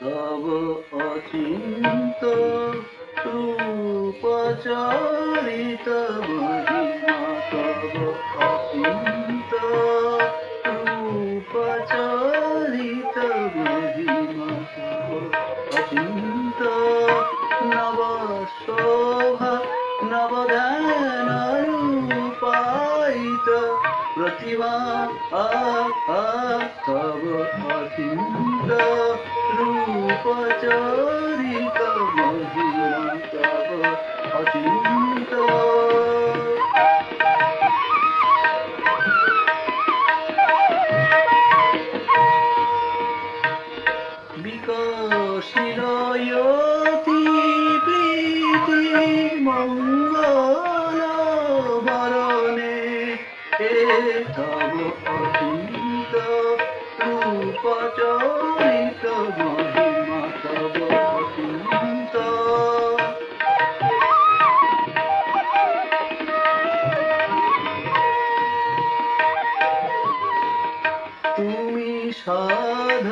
তব অচিন্ত রূপচরিত মহিমা, তব অচিন্ত রূপচরিত মহিমা, তব অচিন্ত নব শোভা নবধান রূপায়িত প্রতিভা আ আ, তব অচিন্ত রূপচরিত মহিমা তব অচিন্ত বিকশিরয়তি প্রীতি মঙ্গল বরণে হে তব অচিন্ত রূপচরিত মহিমা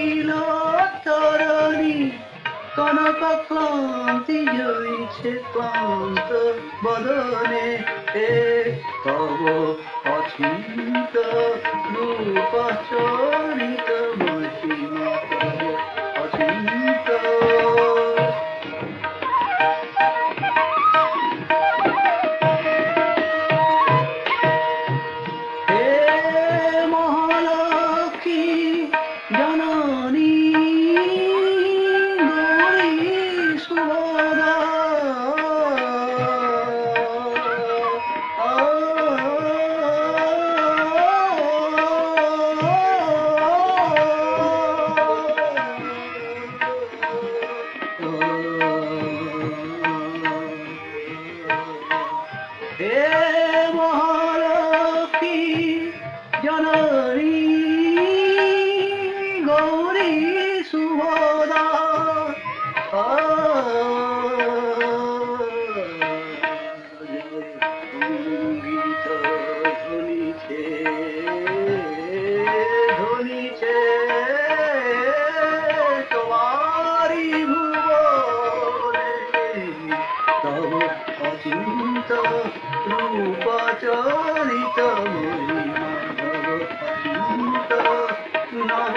নিখিল তরণী। কনক ক্লান্তি জয়ছে ক্লান্ত বদনে। এ তব অচিন্ত রূপচরিত Lord. সংগীত ধ্বনিছে ধ্বনিছে নব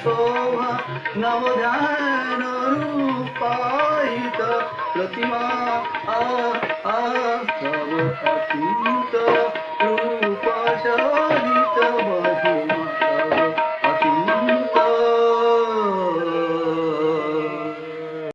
শোভা নবধান রূপায়িত প্রতিমা আ আ তব অচিন্ত